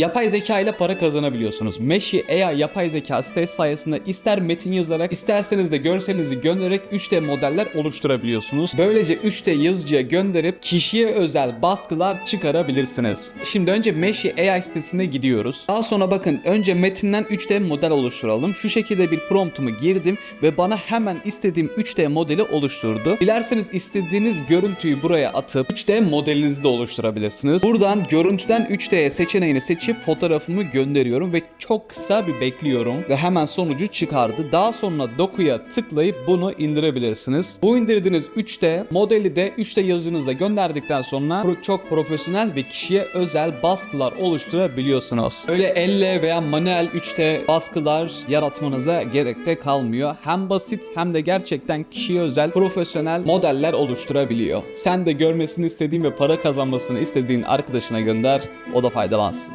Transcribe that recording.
Yapay zeka ile para kazanabiliyorsunuz. Meshi AI yapay zeka sitesi sayesinde ister metin yazarak isterseniz de görselinizi göndererek 3D modeller oluşturabiliyorsunuz. Böylece 3D yazıcıya gönderip kişiye özel baskılar çıkarabilirsiniz. Şimdi önce Meshi AI sitesine gidiyoruz. Daha sonra bakın önce metinden 3D model oluşturalım. Şu şekilde bir promptumu girdim ve bana hemen istediğim 3D modeli oluşturdu. Dilerseniz istediğiniz görüntüyü buraya atıp 3D modelinizi de oluşturabilirsiniz. Buradan görüntüden 3D'ye seçeneğini seçip fotoğrafımı gönderiyorum ve çok kısa bir bekliyorum ve hemen sonucu çıkardı. Daha sonra dokuya tıklayıp bunu indirebilirsiniz. Bu indirdiğiniz 3D modeli de 3D yazıcınıza gönderdikten sonra çok profesyonel ve kişiye özel baskılar oluşturabiliyorsunuz. Öyle elle veya manuel 3D baskılar yaratmanıza gerek de kalmıyor. Hem basit hem de gerçekten kişiye özel profesyonel modeller oluşturabiliyor. Sen de görmesini istediğin ve para kazanmasını istediğin arkadaşına gönder, o da faydalansın.